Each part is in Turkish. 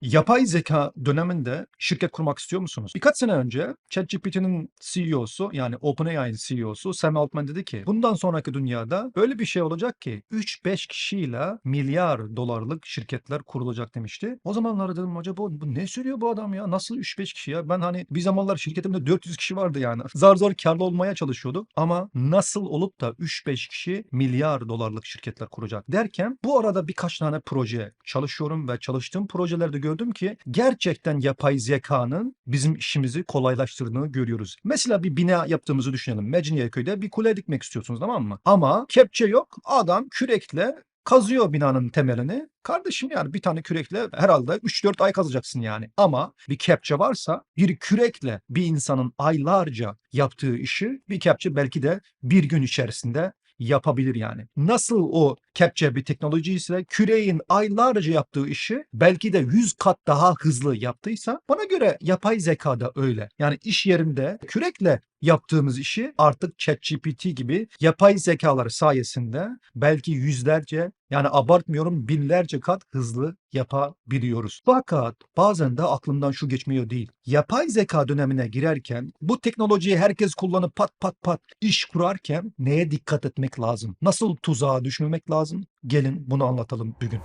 Yapay zeka döneminde şirket kurmak istiyor musunuz? Birkaç sene önce ChatGPT'nin CEO'su yani OpenAI'nin CEO'su Sam Altman dedi ki bundan sonraki dünyada böyle bir şey olacak ki 3-5 kişiyle milyar dolarlık şirketler kurulacak demişti. O zamanlar dedim acaba bu, ne söylüyor bu adam ya? Nasıl 3-5 kişi ya? Ben hani bir zamanlar şirketimde 400 kişi vardı yani. Zar zor karlı olmaya çalışıyorduk ama nasıl olup da 3-5 kişi milyar dolarlık şirketler kuracak derken bu arada birkaç tane proje çalışıyorum ve çalıştığım projelerde gördüm ki gerçekten yapay zekanın bizim işimizi kolaylaştırdığını görüyoruz. Mesela bir bina yaptığımızı düşünelim. Mecidiyeköy'de bir kule dikmek istiyorsunuz tamam mı? Ama kepçe yok. Adam kürekle kazıyor binanın temelini. Kardeşim yani bir tane kürekle herhalde 3-4 ay kazacaksın yani. Ama bir kepçe varsa bir kürekle bir insanın aylarca yaptığı işi bir kepçe belki de bir gün içerisinde yapabilir yani. Nasıl o kepçe bir teknoloji ise küreğin aylarca yaptığı işi belki de 100 kat daha hızlı yaptıysa bana göre yapay zeka da öyle. Yani iş yerinde kürekle yaptığımız işi artık ChatGPT gibi yapay zekalar sayesinde belki yüzlerce yani abartmıyorum binlerce kat hızlı yapabiliyoruz. Fakat bazen de aklımdan şu geçmiyor değil. Yapay zeka dönemine girerken bu teknolojiyi herkes kullanıp pat pat pat iş kurarken neye dikkat etmek lazım? Nasıl tuzağa düşmemek lazım? Gelin bunu anlatalım bugün.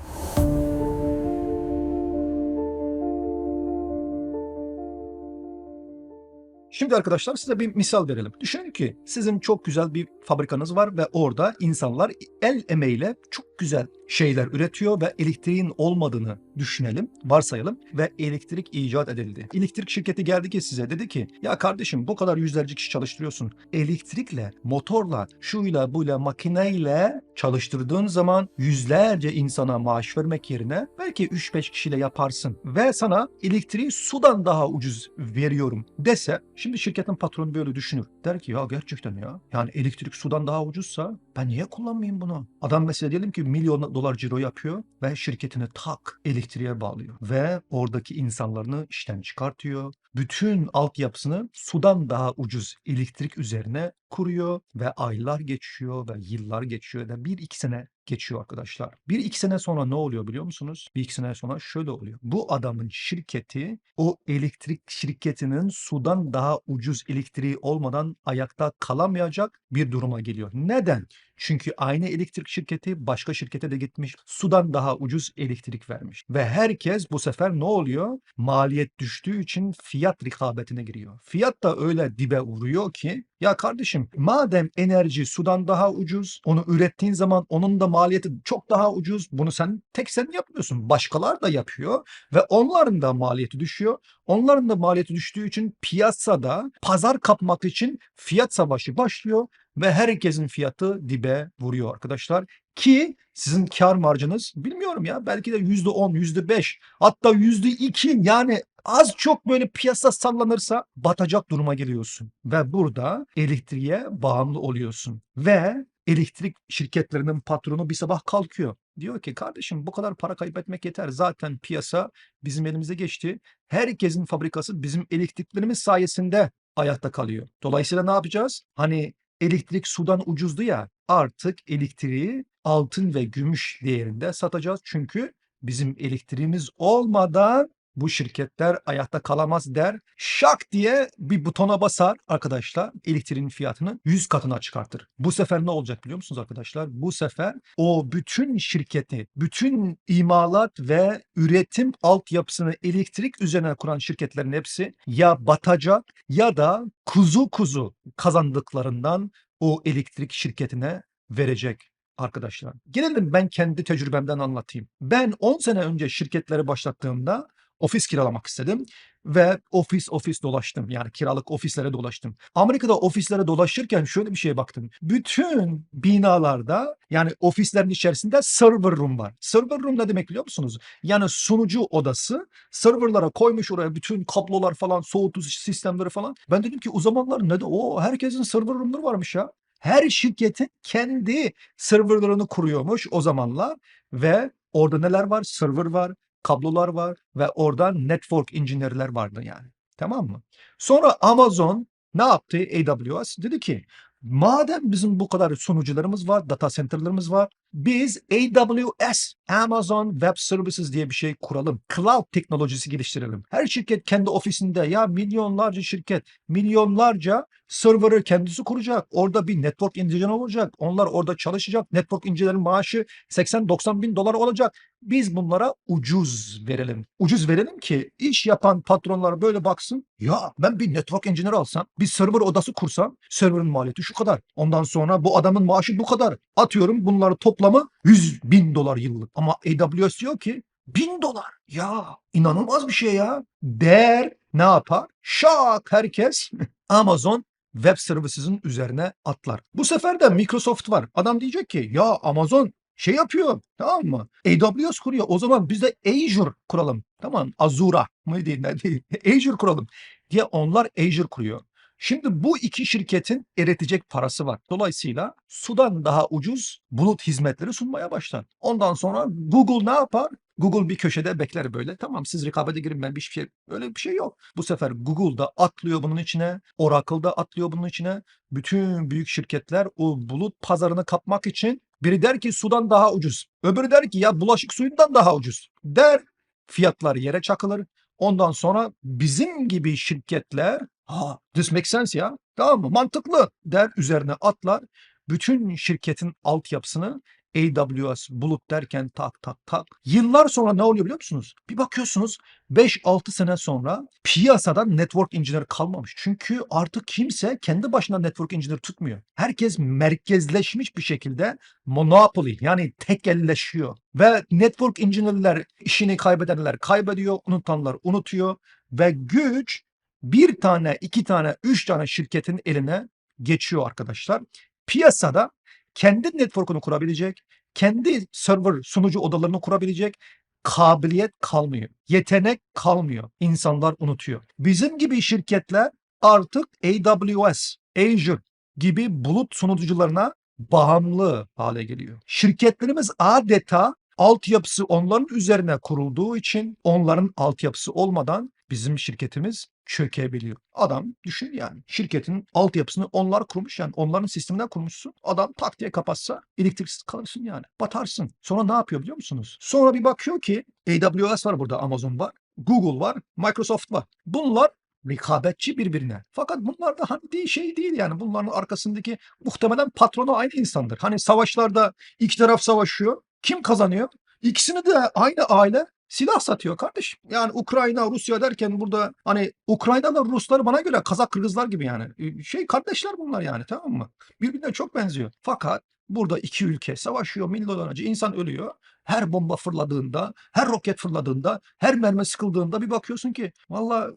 Şimdi arkadaşlar size bir misal verelim. Düşünün ki sizin çok güzel bir fabrikanız var ve orada insanlar el emeğiyle çok güzel şeyler üretiyor ve elektriğin olmadığını düşünelim, varsayalım ve elektrik icat edildi. Elektrik şirketi geldi ki size dedi ki ya kardeşim bu kadar yüzlerce kişi çalıştırıyorsun. Elektrikle, motorla, şuyla buyla makineyle çalıştırdığın zaman yüzlerce insana maaş vermek yerine belki 3-5 kişiyle yaparsın ve sana elektriği sudan daha ucuz veriyorum dese şimdi şirketin patronu böyle düşünür. Der ki ya gerçekten ya yani elektrik sudan daha ucuzsa ben niye kullanmayayım bunu? Adam mesela diyelim ki milyon dolar ciro yapıyor ve şirketini tak elektriğe bağlıyor. Ve oradaki insanlarını işten çıkartıyor. Bütün altyapısını sudan daha ucuz elektrik üzerine kuruyor ve aylar geçiyor ve yıllar geçiyor ve bir iki sene geçiyor arkadaşlar. Bir iki sene sonra ne oluyor biliyor musunuz? Bir iki sene sonra şöyle oluyor. Bu adamın şirketi o elektrik şirketinin sudan daha ucuz elektriği olmadan ayakta kalamayacak bir duruma geliyor. Neden? Çünkü aynı elektrik şirketi başka şirkete de gitmiş. Sudan daha ucuz elektrik vermiş. Ve herkes bu sefer ne oluyor? Maliyet düştüğü için fiyat rekabetine giriyor. Fiyat da öyle dibe vuruyor ki ya kardeşim madem enerji sudan daha ucuz, onu ürettiğin zaman onun da maliyeti çok daha ucuz. Bunu sen tek sen yapmıyorsun. Başkalar da yapıyor ve onların da maliyeti düşüyor. Onların da maliyeti düştüğü için piyasada pazar kapmak için fiyat savaşı başlıyor ve herkesin fiyatı dibe vuruyor arkadaşlar. Ki sizin kar marjınız bilmiyorum ya belki de yüzde on, yüzde beş hatta yüzde iki yani az çok böyle piyasa sallanırsa batacak duruma geliyorsun. Ve burada elektriğe bağımlı oluyorsun. Ve elektrik şirketlerinin patronu bir sabah kalkıyor. Diyor ki kardeşim bu kadar para kaybetmek yeter. Zaten piyasa bizim elimize geçti. Herkesin fabrikası bizim elektriklerimiz sayesinde ayakta kalıyor. Dolayısıyla ne yapacağız? Hani elektrik sudan ucuzdu ya artık elektriği altın ve gümüş değerinde satacağız. Çünkü bizim elektriğimiz olmadan bu şirketler ayakta kalamaz der. Şak diye bir butona basar arkadaşlar elektriğin fiyatını 100 katına çıkartır. Bu sefer ne olacak biliyor musunuz arkadaşlar? Bu sefer o bütün şirketi, bütün imalat ve üretim altyapısını elektrik üzerine kuran şirketlerin hepsi ya batacak ya da kuzu kuzu kazandıklarından o elektrik şirketine verecek arkadaşlar. Gelelim ben kendi tecrübemden anlatayım. Ben 10 sene önce şirketleri başlattığımda ofis kiralamak istedim ve ofis ofis dolaştım. Yani kiralık ofislere dolaştım. Amerika'da ofislere dolaşırken şöyle bir şeye baktım. Bütün binalarda yani ofislerin içerisinde server room var. Server room ne demek biliyor musunuz? Yani sunucu odası serverlara koymuş oraya bütün kablolar falan soğutucu sistemleri falan. Ben dedim ki o zamanlar ne de o herkesin server room'ları varmış ya. Her şirketin kendi serverlarını kuruyormuş o zamanlar ve orada neler var? Server var, kablolar var ve oradan network engineer'ler vardı yani. Tamam mı? Sonra Amazon ne yaptı? AWS dedi ki madem bizim bu kadar sunucularımız var, data center'larımız var, Biz AWS, Amazon Web Services diye bir şey kuralım. Cloud teknolojisi geliştirelim. Her şirket kendi ofisinde ya milyonlarca şirket, milyonlarca server'ı kendisi kuracak. Orada bir network engineer olacak. Onlar orada çalışacak. Network engineer'in maaşı 80-90 bin dolar olacak. Biz bunlara ucuz verelim. Ucuz verelim ki iş yapan patronlar böyle baksın. Ya ben bir network engineer alsam, bir server odası kursam, server'ın maliyeti şu kadar. Ondan sonra bu adamın maaşı bu kadar. Atıyorum bunları toplamı 100 bin dolar yıllık. Ama AWS diyor ki bin dolar. Ya inanılmaz bir şey ya. Değer ne yapar? Şak herkes Amazon Web Services'ın üzerine atlar. Bu sefer de Microsoft var. Adam diyecek ki ya Amazon şey yapıyor tamam mı? AWS kuruyor. O zaman biz de Azure kuralım. Tamam Azura mı değil değil. Azure kuralım diye onlar Azure kuruyor. Şimdi bu iki şirketin eritecek parası var. Dolayısıyla sudan daha ucuz bulut hizmetleri sunmaya başlar. Ondan sonra Google ne yapar? Google bir köşede bekler böyle. Tamam siz rekabete girin ben bir şey öyle bir şey yok. Bu sefer Google da atlıyor bunun içine. Oracle da atlıyor bunun içine. Bütün büyük şirketler o bulut pazarını kapmak için biri der ki sudan daha ucuz. Öbürü der ki ya bulaşık suyundan daha ucuz. Der fiyatlar yere çakılır. Ondan sonra bizim gibi şirketler ha this makes sense ya tamam mı mantıklı der üzerine atlar. Bütün şirketin altyapısını AWS bulut derken tak tak tak. Yıllar sonra ne oluyor biliyor musunuz? Bir bakıyorsunuz 5-6 sene sonra piyasada network engineer kalmamış. Çünkü artık kimse kendi başına network engineer tutmuyor. Herkes merkezleşmiş bir şekilde monopoly yani tekelleşiyor. Ve network engineer'ler işini kaybedenler kaybediyor, unutanlar unutuyor ve güç bir tane, iki tane, üç tane şirketin eline geçiyor arkadaşlar. Piyasada kendi network'unu kurabilecek, kendi server sunucu odalarını kurabilecek kabiliyet kalmıyor. Yetenek kalmıyor. İnsanlar unutuyor. Bizim gibi şirketler artık AWS, Azure gibi bulut sunucularına bağımlı hale geliyor. Şirketlerimiz adeta altyapısı onların üzerine kurulduğu için onların altyapısı olmadan bizim şirketimiz çökebiliyor. Adam düşün yani şirketin altyapısını onlar kurmuş yani onların sisteminden kurmuşsun. Adam tak diye kapatsa elektriksiz kalırsın yani. Batarsın. Sonra ne yapıyor biliyor musunuz? Sonra bir bakıyor ki AWS var burada Amazon var. Google var, Microsoft var. Bunlar rekabetçi birbirine. Fakat bunlar da hani şey değil yani bunların arkasındaki muhtemelen patronu aynı insandır. Hani savaşlarda iki taraf savaşıyor. Kim kazanıyor? İkisini de aynı aile silah satıyor kardeş. Yani Ukrayna, Rusya derken burada hani Ukraynalı Ruslar bana göre Kazak Kırgızlar gibi yani. Şey kardeşler bunlar yani tamam mı? Birbirine çok benziyor. Fakat burada iki ülke savaşıyor milyonlarca insan ölüyor. Her bomba fırladığında, her roket fırladığında, her mermi sıkıldığında bir bakıyorsun ki valla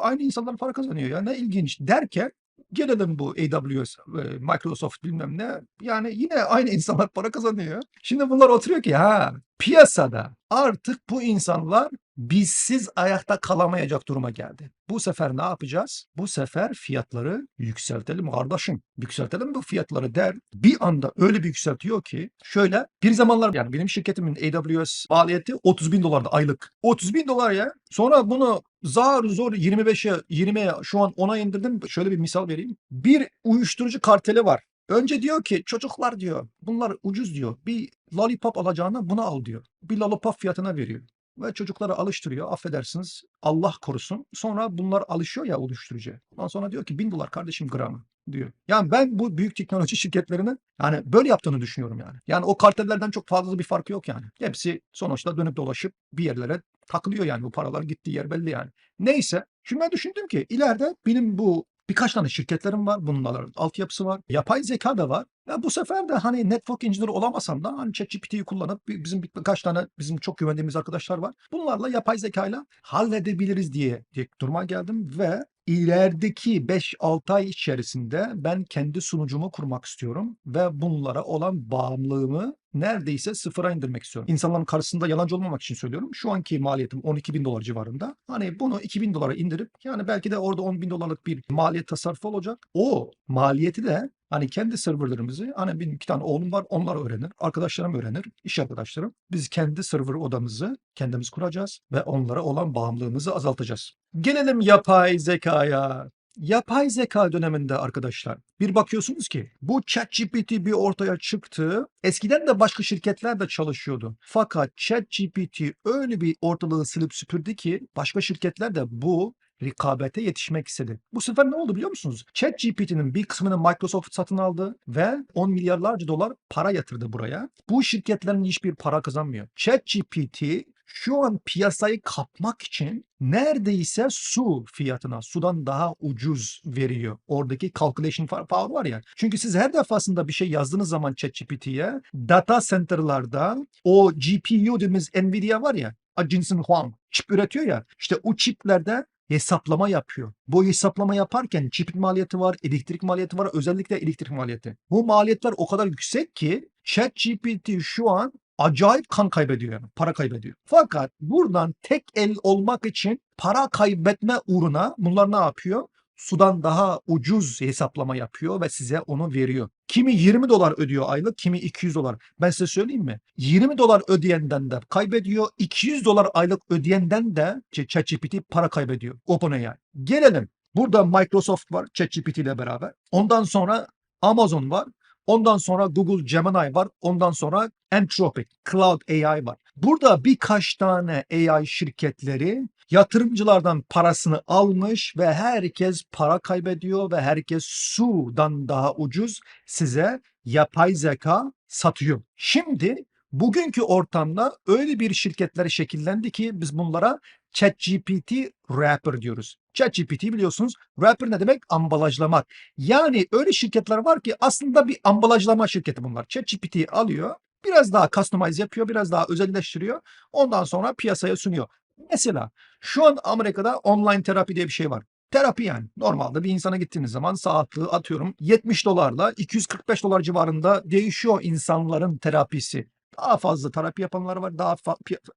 aynı insanlar para kazanıyor ya ne ilginç derken gelelim bu AWS, Microsoft bilmem ne. Yani yine aynı insanlar para kazanıyor. Şimdi bunlar oturuyor ki ha piyasada artık bu insanlar bizsiz ayakta kalamayacak duruma geldi. Bu sefer ne yapacağız? Bu sefer fiyatları yükseltelim kardeşim. Yükseltelim bu fiyatları der. Bir anda öyle bir yükseltiyor ki şöyle bir zamanlar yani benim şirketimin AWS maliyeti 30 bin dolardı aylık. 30 bin dolar ya. Sonra bunu zar zor 25'e 20'ye şu an 10'a indirdim. Şöyle bir misal vereyim. Bir uyuşturucu karteli var. Önce diyor ki çocuklar diyor bunlar ucuz diyor. Bir lollipop alacağına bunu al diyor. Bir lollipop fiyatına veriyor. Ve çocukları alıştırıyor. Affedersiniz Allah korusun. Sonra bunlar alışıyor ya uyuşturucuya. Ondan sonra diyor ki bin dolar kardeşim gramı diyor. Yani ben bu büyük teknoloji şirketlerinin yani böyle yaptığını düşünüyorum yani. Yani o kartellerden çok fazla bir farkı yok yani. Hepsi sonuçta dönüp dolaşıp bir yerlere takılıyor yani bu paralar gittiği yer belli yani. Neyse şimdi ben düşündüm ki ileride benim bu birkaç tane şirketlerim var. Bunların altyapısı var. Yapay zeka da var. Ya bu sefer de hani network engineer olamasam da hani ChatGPT'yi kullanıp bizim birkaç tane bizim çok güvendiğimiz arkadaşlar var. Bunlarla yapay zekayla halledebiliriz diye, diye duruma geldim ve ilerideki 5-6 ay içerisinde ben kendi sunucumu kurmak istiyorum ve bunlara olan bağımlılığımı neredeyse sıfıra indirmek istiyorum. İnsanların karşısında yalancı olmamak için söylüyorum. Şu anki maliyetim 12 bin dolar civarında. Hani bunu 2 bin dolara indirip yani belki de orada 10 bin dolarlık bir maliyet tasarrufu olacak. O maliyeti de Hani kendi serverlarımızı hani benim iki tane oğlum var onlar öğrenir. Arkadaşlarım öğrenir. iş arkadaşlarım. Biz kendi server odamızı kendimiz kuracağız ve onlara olan bağımlılığımızı azaltacağız. Gelelim yapay zekaya. yapay zeka döneminde arkadaşlar bir bakıyorsunuz ki bu ChatGPT bir ortaya çıktı. Eskiden de başka şirketler de çalışıyordu. Fakat ChatGPT öyle bir ortalığı silip süpürdü ki başka şirketler de bu rekabete yetişmek istedi. Bu sefer ne oldu biliyor musunuz? ChatGPT'nin bir kısmını Microsoft satın aldı ve 10 milyarlarca dolar para yatırdı buraya. Bu şirketlerin hiçbir para kazanmıyor. ChatGPT şu an piyasayı kapmak için neredeyse su fiyatına, sudan daha ucuz veriyor. Oradaki calculation power var ya. Çünkü siz her defasında bir şey yazdığınız zaman ChatGPT'ye data center'larda o GPU dediğimiz Nvidia var ya, Jensen Huang çip üretiyor ya. İşte o çiplerde hesaplama yapıyor. Bu hesaplama yaparken çipin maliyeti var, elektrik maliyeti var, özellikle elektrik maliyeti. Bu maliyetler o kadar yüksek ki ChatGPT şu an acayip kan kaybediyor yani para kaybediyor. Fakat buradan tek el olmak için para kaybetme uğruna bunlar ne yapıyor? Sudan daha ucuz hesaplama yapıyor ve size onu veriyor. Kimi 20 dolar ödüyor aylık, kimi 200 dolar. Ben size söyleyeyim mi? 20 dolar ödeyenden de kaybediyor, 200 dolar aylık ödeyenden de ChatGPT para kaybediyor. OpenAI. Gelelim. Burada Microsoft var ChatGPT ile beraber. Ondan sonra Amazon var. Ondan sonra Google Gemini var. Ondan sonra Anthropic, Cloud AI var. Burada birkaç tane AI şirketleri yatırımcılardan parasını almış ve herkes para kaybediyor ve herkes sudan daha ucuz size yapay zeka satıyor. Şimdi bugünkü ortamda öyle bir şirketler şekillendi ki biz bunlara ChatGPT Wrapper diyoruz. ChatGPT biliyorsunuz wrapper ne demek? Ambalajlamak. Yani öyle şirketler var ki aslında bir ambalajlama şirketi bunlar. ChatGPT'yi alıyor, biraz daha customize yapıyor, biraz daha özelleştiriyor. Ondan sonra piyasaya sunuyor. Mesela şu an Amerika'da online terapi diye bir şey var. Terapi yani. Normalde bir insana gittiğiniz zaman saatli atıyorum 70 dolarla 245 dolar civarında değişiyor insanların terapisi. Daha fazla terapi yapanlar var. Daha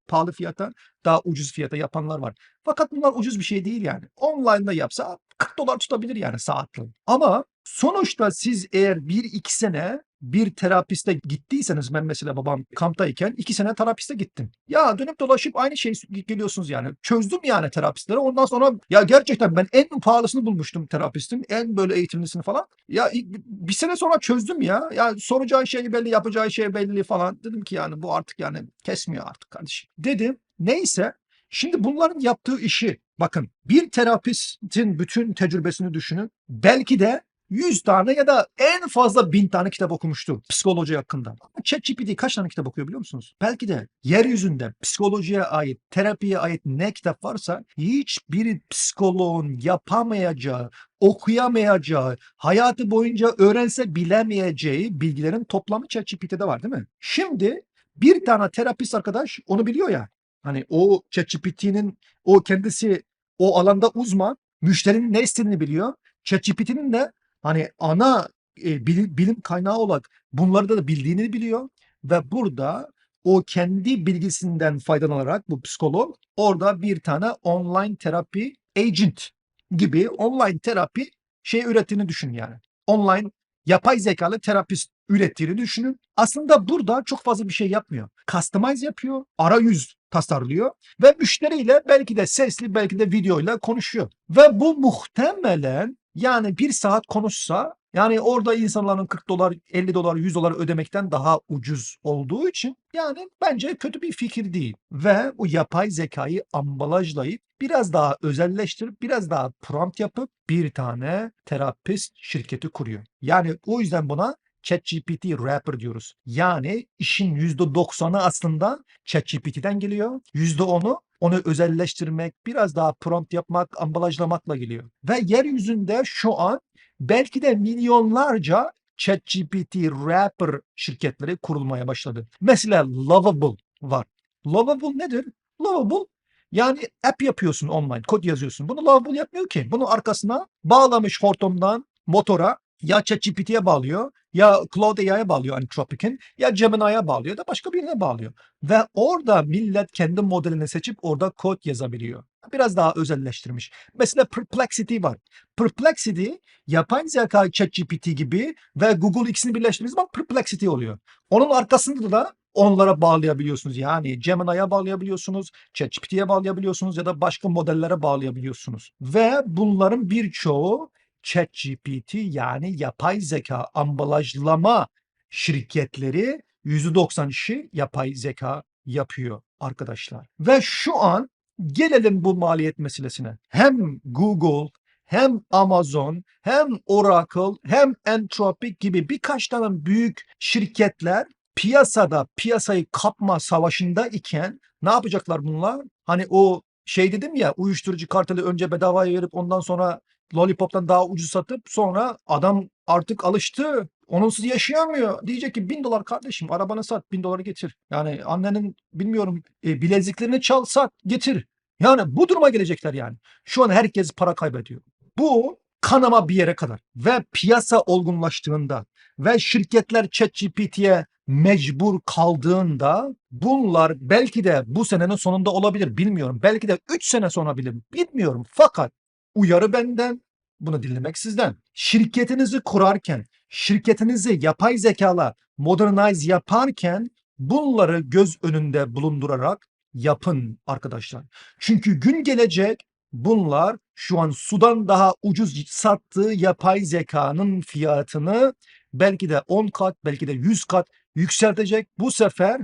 pahalı fiyata, daha ucuz fiyata yapanlar var. Fakat bunlar ucuz bir şey değil yani. Online'da yapsa 40 dolar tutabilir yani saatli. Ama sonuçta siz eğer 1-2 sene bir terapiste gittiyseniz ben mesela babam kamptayken 2 sene terapiste gittim. Ya dönüp dolaşıp aynı şeyi geliyorsunuz yani. Çözdüm yani terapistleri. Ondan sonra ya gerçekten ben en pahalısını bulmuştum terapistin. En böyle eğitimlisini falan. Ya bir sene sonra çözdüm ya. Ya soracağı şey belli, yapacağı şey belli falan. Dedim ki yani bu artık yani kesmiyor artık kardeşim. Dedim. Neyse Şimdi bunların yaptığı işi bakın bir terapistin bütün tecrübesini düşünün. Belki de 100 tane ya da en fazla 1000 tane kitap okumuştu psikoloji hakkında. ChatGPT kaç tane kitap okuyor biliyor musunuz? Belki de yeryüzünde psikolojiye ait, terapiye ait ne kitap varsa hiçbir psikoloğun yapamayacağı, okuyamayacağı, hayatı boyunca öğrense bilemeyeceği bilgilerin toplamı ChatGPT'de var değil mi? Şimdi bir tane terapist arkadaş onu biliyor ya. Hani o ChatGPT'nin o kendisi o alanda uzman, müşterinin ne istediğini biliyor. ChatGPT'nin de hani ana e, bilim, bilim kaynağı olarak bunları da bildiğini biliyor ve burada o kendi bilgisinden faydalanarak bu psikolog orada bir tane online terapi agent gibi online terapi şey ürettiğini düşün yani. Online yapay zekalı terapist ürettiğini düşünün. Aslında burada çok fazla bir şey yapmıyor. Customize yapıyor, arayüz tasarlıyor ve müşteriyle belki de sesli belki de videoyla konuşuyor. Ve bu muhtemelen yani bir saat konuşsa yani orada insanların 40 dolar, 50 dolar, 100 dolar ödemekten daha ucuz olduğu için yani bence kötü bir fikir değil. Ve bu yapay zekayı ambalajlayıp biraz daha özelleştirip biraz daha prompt yapıp bir tane terapist şirketi kuruyor. Yani o yüzden buna ChatGPT Wrapper diyoruz. Yani işin %90'ı aslında ChatGPT'den geliyor. %10'u onu özelleştirmek, biraz daha prompt yapmak, ambalajlamakla geliyor. Ve yeryüzünde şu an belki de milyonlarca ChatGPT Wrapper şirketleri kurulmaya başladı. Mesela Lovable var. Lovable nedir? Lovable yani app yapıyorsun online, kod yazıyorsun. Bunu Lovable yapmıyor ki. Bunu arkasına bağlamış hortumdan motora ya ChatGPT'ye bağlıyor ya Claude AI'ye bağlıyor Anthropic'in ya Gemini'ye bağlıyor da başka birine bağlıyor. Ve orada millet kendi modelini seçip orada kod yazabiliyor. Biraz daha özelleştirmiş. Mesela Perplexity var. Perplexity yapay zeka ChatGPT gibi ve Google ikisini birleştirdiğiniz zaman Perplexity oluyor. Onun arkasında da onlara bağlayabiliyorsunuz. Yani Gemini'ye bağlayabiliyorsunuz, ChatGPT'ye bağlayabiliyorsunuz ya da başka modellere bağlayabiliyorsunuz. Ve bunların birçoğu ChatGPT yani yapay zeka ambalajlama şirketleri %90 işi yapay zeka yapıyor arkadaşlar. Ve şu an gelelim bu maliyet meselesine. Hem Google hem Amazon hem Oracle hem Anthropic gibi birkaç tane büyük şirketler piyasada piyasayı kapma savaşında iken ne yapacaklar bunlar? Hani o şey dedim ya uyuşturucu karteli önce bedavaya verip ondan sonra Lollipop'tan daha ucuz satıp sonra adam artık alıştı. Onsuz yaşayamıyor. Diyecek ki bin dolar kardeşim arabanı sat bin doları getir. Yani annenin bilmiyorum e, bileziklerini çal sat getir. Yani bu duruma gelecekler yani. Şu an herkes para kaybediyor. Bu kanama bir yere kadar ve piyasa olgunlaştığında ve şirketler ChatGPT'ye mecbur kaldığında bunlar belki de bu senenin sonunda olabilir bilmiyorum. Belki de 3 sene sonra bile bilmiyorum. Fakat uyarı benden bunu dinlemek sizden. Şirketinizi kurarken, şirketinizi yapay zekala modernize yaparken bunları göz önünde bulundurarak yapın arkadaşlar. Çünkü gün gelecek bunlar şu an sudan daha ucuz sattığı yapay zekanın fiyatını belki de 10 kat belki de 100 kat yükseltecek. Bu sefer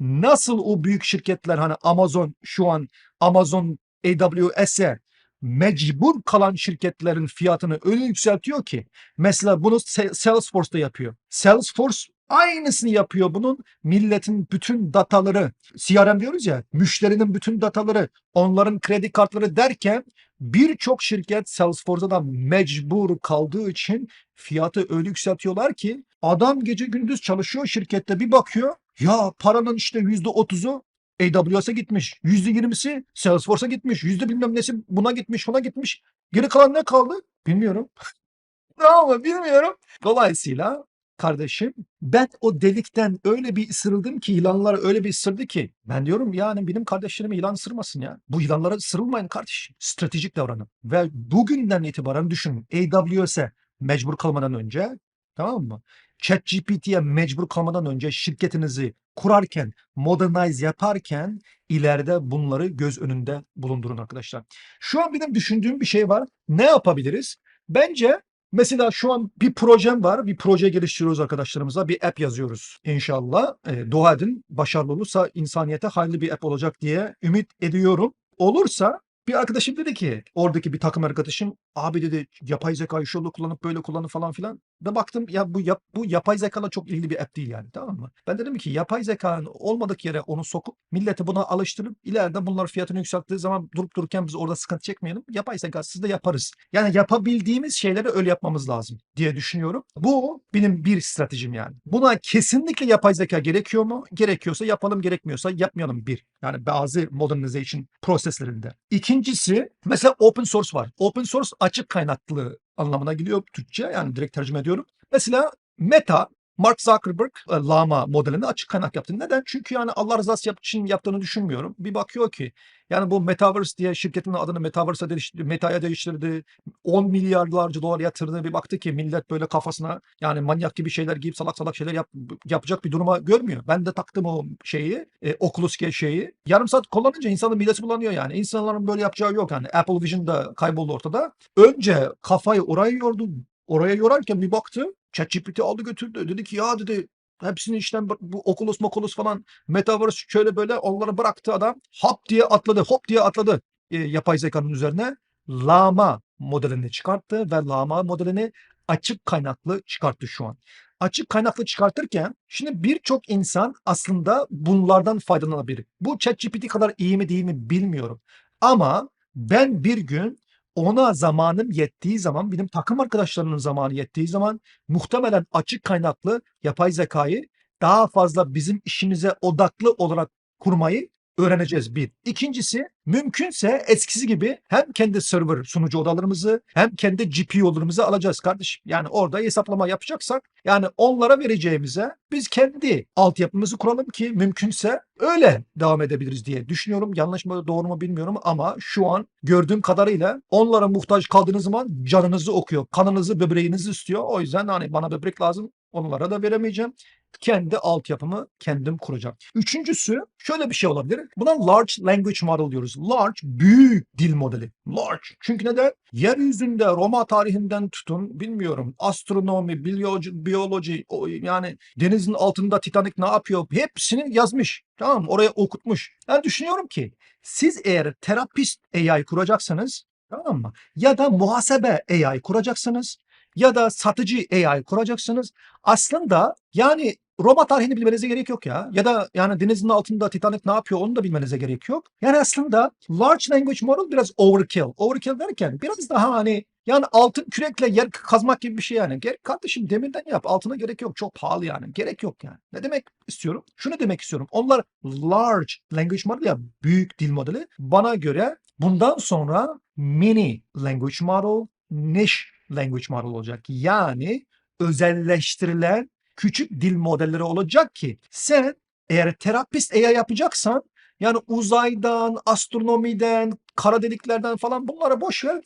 nasıl o büyük şirketler hani Amazon şu an Amazon AWS'e mecbur kalan şirketlerin fiyatını öyle yükseltiyor ki mesela bunu Salesforce'da yapıyor. Salesforce aynısını yapıyor bunun. Milletin bütün dataları, CRM diyoruz ya, müşterinin bütün dataları, onların kredi kartları derken birçok şirket Salesforce'a da mecbur kaldığı için fiyatı öyle yükseltiyorlar ki adam gece gündüz çalışıyor şirkette bir bakıyor ya paranın işte yüzde otuzu AWS'e gitmiş. Yüzde yirmisi Salesforce'a gitmiş. Yüzde bilmem nesi buna gitmiş, buna gitmiş. Geri kalan ne kaldı? Bilmiyorum. tamam mı? Bilmiyorum. Dolayısıyla kardeşim ben o delikten öyle bir ısırıldım ki yılanlar öyle bir ısırdı ki ben diyorum yani benim kardeşlerime yılan ısırmasın ya. Bu yılanlara ısırılmayın kardeşim. Stratejik davranın. Ve bugünden itibaren düşünün AWS'e mecbur kalmadan önce tamam mı? ChatGPT'ye mecbur kalmadan önce şirketinizi kurarken, modernize yaparken ileride bunları göz önünde bulundurun arkadaşlar. Şu an benim düşündüğüm bir şey var. Ne yapabiliriz? Bence mesela şu an bir projem var. Bir proje geliştiriyoruz arkadaşlarımıza. Bir app yazıyoruz inşallah. E, dua edin. Başarılı olursa insaniyete hayırlı bir app olacak diye ümit ediyorum. Olursa bir arkadaşım dedi ki oradaki bir takım arkadaşım abi dedi yapay zekayı şöyle kullanıp böyle kullanıp falan filan. Da baktım ya bu yap, bu yapay zekayla çok ilgili bir app değil yani tamam mı? Ben dedim ki yapay zekanın olmadık yere onu sokup milleti buna alıştırıp ileride bunlar fiyatını yükselttiği zaman durup dururken biz orada sıkıntı çekmeyelim. Yapay zekasız da yaparız. Yani yapabildiğimiz şeyleri öyle yapmamız lazım diye düşünüyorum. Bu benim bir stratejim yani. Buna kesinlikle yapay zeka gerekiyor mu? Gerekiyorsa yapalım, gerekmiyorsa yapmayalım bir. Yani bazı modernization proseslerinde. İkincisi mesela open source var. Open source açık kaynaklı anlamına geliyor Türkçe yani direkt tercüme ediyorum. Mesela Meta Mark Zuckerberg e, Llama modelini açık kaynak yaptı. Neden? Çünkü yani Allah rızası için yaptığını düşünmüyorum. Bir bakıyor ki yani bu Metaverse diye şirketin adını Metaverse'a değiştirdi, Meta'ya değiştirdi. 10 milyarlarca dolar yatırdı. Bir baktı ki millet böyle kafasına yani manyak gibi şeyler giyip salak salak şeyler yap- yapacak bir duruma görmüyor. Ben de taktım o şeyi, e, Oculus şeyi. Yarım saat kullanınca insanın midesi bulanıyor yani. İnsanların böyle yapacağı yok yani. Apple Vision da kayboldu ortada. Önce kafayı oraya yordu. Oraya yorarken bir baktı. ChatGPT aldı götürdü. Dedi ki ya dedi hepsini işten bu Oculus Moculus falan Metaverse şöyle böyle onları bıraktı adam. Hop diye atladı. Hop diye atladı e, yapay zekanın üzerine. Llama modelini çıkarttı ve Llama modelini açık kaynaklı çıkarttı şu an. Açık kaynaklı çıkartırken şimdi birçok insan aslında bunlardan faydalanabilir. Bu ChatGPT kadar iyi mi değil mi bilmiyorum. Ama ben bir gün ona zamanım yettiği zaman, benim takım arkadaşlarımın zamanı yettiği zaman muhtemelen açık kaynaklı yapay zekayı daha fazla bizim işimize odaklı olarak kurmayı öğreneceğiz bir. İkincisi mümkünse eskisi gibi hem kendi server sunucu odalarımızı hem kendi GPU'larımızı alacağız kardeşim. Yani orada hesaplama yapacaksak yani onlara vereceğimize biz kendi altyapımızı kuralım ki mümkünse öyle devam edebiliriz diye düşünüyorum. Yanlış mı doğru mu bilmiyorum ama şu an gördüğüm kadarıyla onlara muhtaç kaldığınız zaman canınızı okuyor. Kanınızı böbreğinizi istiyor. O yüzden hani bana böbrek lazım Onlara da veremeyeceğim. Kendi altyapımı kendim kuracağım. Üçüncüsü şöyle bir şey olabilir. Buna large language model diyoruz. Large, büyük dil modeli. Large. Çünkü neden? Yeryüzünde Roma tarihinden tutun, bilmiyorum, astronomi, biyoloji, biyoloji yani denizin altında Titanic ne yapıyor? Hepsini yazmış. Tamam? Oraya okutmuş. Ben düşünüyorum ki siz eğer terapist AI kuracaksanız tamam mı? Ya da muhasebe AI kuracaksınız ya da satıcı AI kuracaksınız. Aslında yani Roma tarihini bilmenize gerek yok ya. Ya da yani denizin altında Titanic ne yapıyor onu da bilmenize gerek yok. Yani aslında large language model biraz overkill. Overkill derken biraz daha hani yani altın kürekle yer kazmak gibi bir şey yani. Gel kardeşim demirden yap. Altına gerek yok. Çok pahalı yani. Gerek yok yani. Ne demek istiyorum? Şunu demek istiyorum. Onlar large language model ya büyük dil modeli. Bana göre bundan sonra mini language model, niche language model olacak. Yani özelleştirilen küçük dil modelleri olacak ki sen eğer terapist AI yapacaksan yani uzaydan, astronomiden, kara deliklerden falan bunlara boş ver.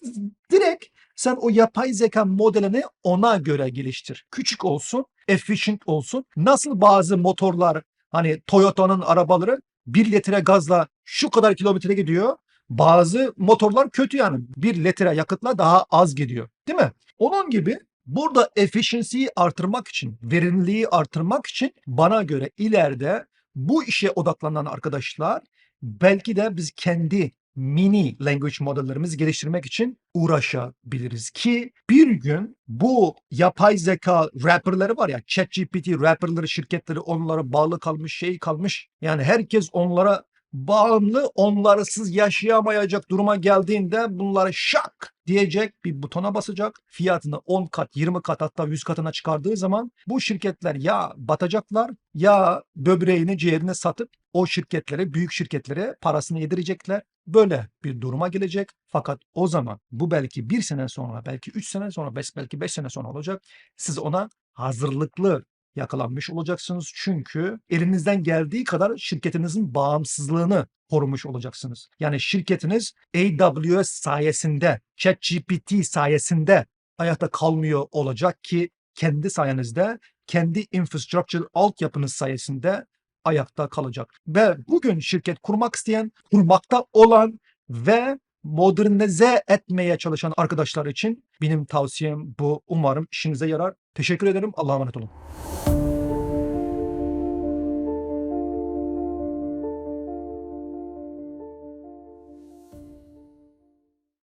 Direkt sen o yapay zeka modelini ona göre geliştir. Küçük olsun, efficient olsun. Nasıl bazı motorlar hani Toyota'nın arabaları 1 litre gazla şu kadar kilometre gidiyor. Bazı motorlar kötü yani 1 litre yakıtla daha az gidiyor. Değil mi? Onun gibi burada efficiency'yi artırmak için, verimliliği artırmak için bana göre ileride bu işe odaklanan arkadaşlar belki de biz kendi mini language modellerimizi geliştirmek için uğraşabiliriz ki bir gün bu yapay zeka rapperleri var ya ChatGPT rapperleri şirketleri onlara bağlı kalmış şey kalmış yani herkes onlara bağımlı onlarsız yaşayamayacak duruma geldiğinde bunları şak diyecek bir butona basacak. Fiyatını 10 kat, 20 kat hatta 100 katına çıkardığı zaman bu şirketler ya batacaklar ya böbreğini ciğerini satıp o şirketlere, büyük şirketlere parasını yedirecekler. Böyle bir duruma gelecek. Fakat o zaman bu belki bir sene sonra, belki üç sene sonra, belki beş sene sonra olacak. Siz ona hazırlıklı yakalanmış olacaksınız. Çünkü elinizden geldiği kadar şirketinizin bağımsızlığını korumuş olacaksınız. Yani şirketiniz AWS sayesinde, ChatGPT sayesinde ayakta kalmıyor olacak ki kendi sayenizde, kendi infrastructure altyapınız sayesinde ayakta kalacak. Ve bugün şirket kurmak isteyen, kurmakta olan ve modernize etmeye çalışan arkadaşlar için benim tavsiyem bu. Umarım işinize yarar. Teşekkür ederim. Allah'a emanet olun.